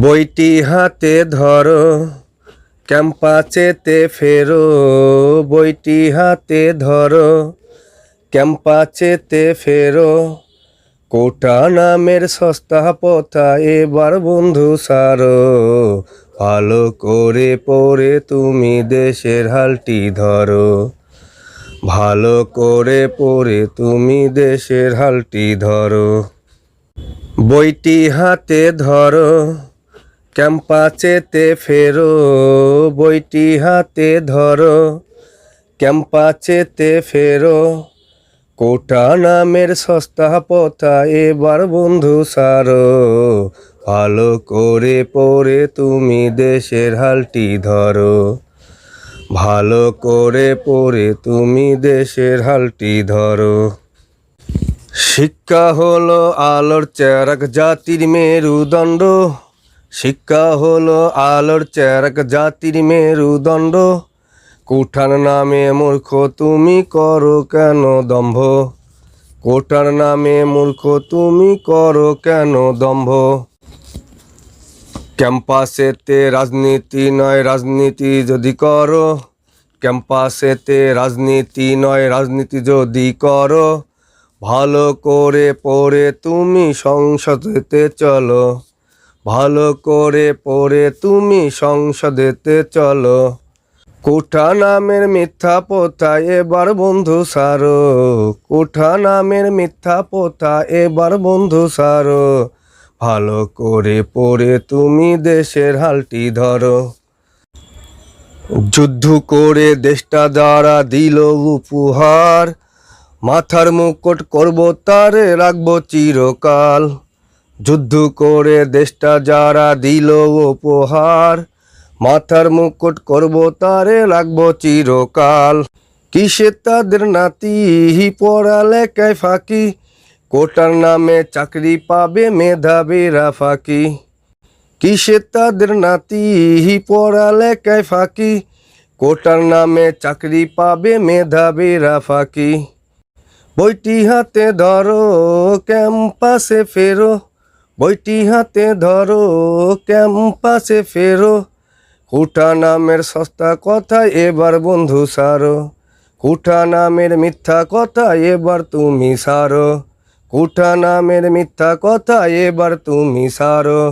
বইটি হাতে ধরো ক্যাম্পাচেতে ফেরো। বইটি হাতে ধরো ক্যাম্পাচেতে ফেরো। কোটা নামের সস্তা পথা এবার বন্ধু সারো। ভালো করে পড়ে তুমি দেশের হালটি ধরো। ভালো করে পড়ে তুমি দেশের হালটি ধরো। বইটি হাতে ধরো ক্যাম্পাচেতে ফেরো, বইটি হাতে ধরো। ক্যাম্পাচেতে ফেরো কোটা নামের সস্তা পথা এবার বন্ধু সারো। ভালো করে পড়ে তুমি দেশের হালটি ধরো। ভালো করে পড়ে তুমি দেশের হালটি ধরো। শিক্ষা হলো আলোর চেরাক জাতির মেরুদণ্ড। শিক্ষা হলো আলোর চেরাক জাতির মেরুদণ্ড। কোঠার নামে মূর্খ তুমি করো কেন দম্ভ? কোটার নামে মূর্খ তুমি করো কেন দম্ভ? ক্যাম্পাসেতে রাজনীতি নয় রাজনীতি যদি করো। ক্যাম্পাসেতে রাজনীতি নয় রাজনীতি যদি করো। ভালো করে পড়ে তুমি সংসদেতে চলো। ভালো করে পড়ে তুমি সংসদেতে চলো। কোঠা নামের মিথ্যা পোথা এবার বন্ধু সারো। কোঠা নামের মিথ্যা পোথা এবার বন্ধু সারো। ভালো করে পড়ে তুমি দেশের হালটি ধরো। যুদ্ধ করে দেশটা যারা দিল উপহার। মাথার মুকুট করব তারে রাখব চিরকাল। যুদ্ধ করে দেশটা যারা দিল উপহার, মাথার মুকুট করব তারে রাখব চিরকাল। কিসে তাদের নাতি পড়ালেখায় ফাঁকি? কোটার নামে চাকরি পাবে মেধাবীরা ফাঁকি। কিসে তাদের নাতি পড়ালেখায় ফাঁকি? কোটার নামে চাকরি পাবে মেধাবীরা ফাঁকি। বইটি হাতে ধরো, ক্যাম্পাসে ফেরো। বইটি হাতে ধরো, ক্যাম্পাসে ফেরো। কুঠা নামের সস্তা কথা এবার বন্ধু সারো। কুঠা নামের মিথ্যা কথা এবার তুমি সারো। কুঠা নামের মিথ্যা কথা এবার তুমি সারো।